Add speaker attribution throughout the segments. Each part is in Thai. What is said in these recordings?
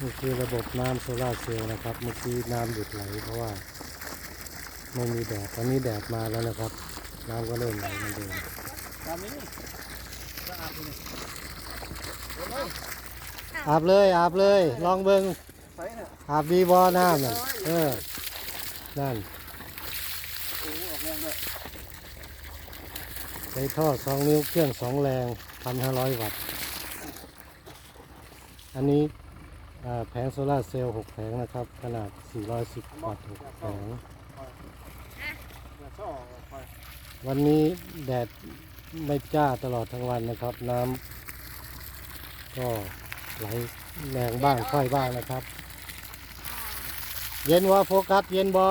Speaker 1: นี่คือระบบน้ำโซลาเซลล์นะครับ เมื่อกี้น้ำหยุดไหลเพราะว่าไม่มีแดด ตอนนี้แดดมาแล้วนะครับ น้ำก็เริ่มไหลเหมือนเดิม
Speaker 2: ตามนี้ก็อาบเลย
Speaker 1: อาบเลยอาบเลย ลองเบิงอาบดีบอน้ำนั่นเออ นั่น
Speaker 2: โอ้ออกแรงเลย
Speaker 1: ใช้ท่อสองนิ้วเครื่องสองแรงพันห้าร้อยวัตต์ อันนี้ แผงโซลาร์เซลล์หกแผงนะครับ ขนาด 410 วัตต์หกแผง
Speaker 2: อย่าซ่อออกไป
Speaker 1: วันนี้แดดไม่จ้าตลอดทั้งวันนะครับ น้ำก็ไหลแรงบ้างค่อยบ้างนะครับ เย็นวะโฟกัสเย็นบอ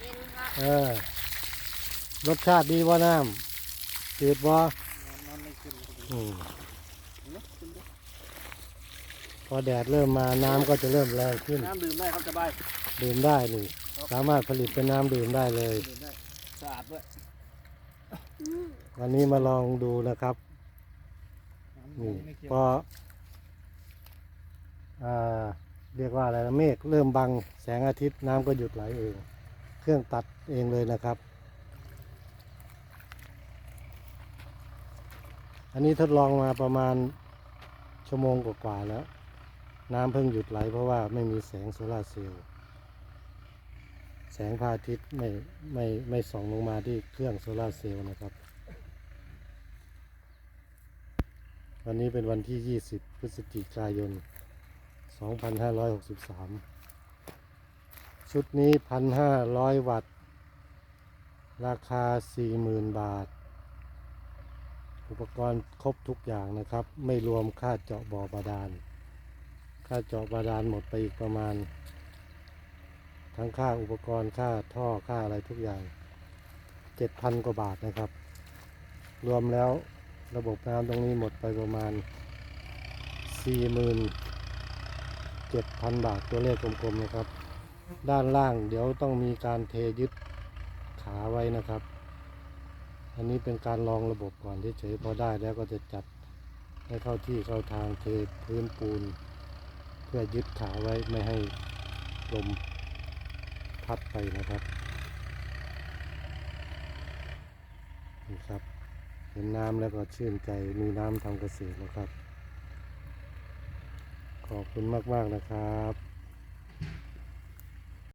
Speaker 3: เย็นครับ
Speaker 1: เออรสชาติดีวะน้ำจืดบอน
Speaker 2: อนนอนไม่ขึ้น
Speaker 1: อืม
Speaker 2: เนอะขึ้นดิ
Speaker 1: พ อแดดเริ่มมาน้ำก็จะเริ่มแรงขึ้น
Speaker 2: น้ำดื่มได้ครับสบาย
Speaker 1: ดื่มได้นี่ สามารถผลิตเป็นน้ำดื่มได้เลย
Speaker 2: ดื่มได้สะอาดด้วย
Speaker 1: วันนี้มาลองดูนะครับ
Speaker 2: น้ำ
Speaker 1: นี่
Speaker 2: ไม่เกี่ยว
Speaker 1: พออ่าเรียกว่าอะไรนะเมฆเริ่มบังแสงอาทิตย์น้ำก็หยุดไหลเอง เครื่องตัดเองเลยนะครับ อันนี้ทดลองมาประมาณชั่วโมงกว่าๆแล้ว น้ำเพิ่งหยุดไหลเพราะว่าไม่มีแสงโซลาร์เซลล์แสงพระอาทิตย์ไม่ไม่ไม่ส่องลงมาที่เครื่องโซลาร์เซลล์นะครับ วันนี้เป็นวันที่ 20 พฤศจิกายน 2563 ชุดนี้ 1,500 วัตต์ ราคา 40,000 บาท อุปกรณ์ครบทุกอย่างนะครับ ไม่รวมค่าเจาะบ่อบาดาล ค่าเจาะบาดาลหมดไปอีกประมาณ ทั้งค่าอุปกรณ์ค่าท่อค่าอะไรทุกอย่าง7,000กว่าบาทนะครับ รวมแล้วระบบน้ำตรงนี้หมดไปประมาณ47,000บาทตัวเลขกลมๆนะครับ ด้านล่างเดี๋ยวต้องมีการเทยึดขาไว้นะครับ อันนี้เป็นการลองระบบก่อนเฉยๆพอได้แล้วก็จะจัดให้เข้าที่เข้าทางเทพื้นปูน พื่อยึดขาไว้ไม่ให้ลมพัดไปนะครับนี่ครับ เห็นน้ำแล้วก็ชื่นใจมีน้ำทำเกษตรแล้วครับ ขอบคุณมาก ๆ นะครับ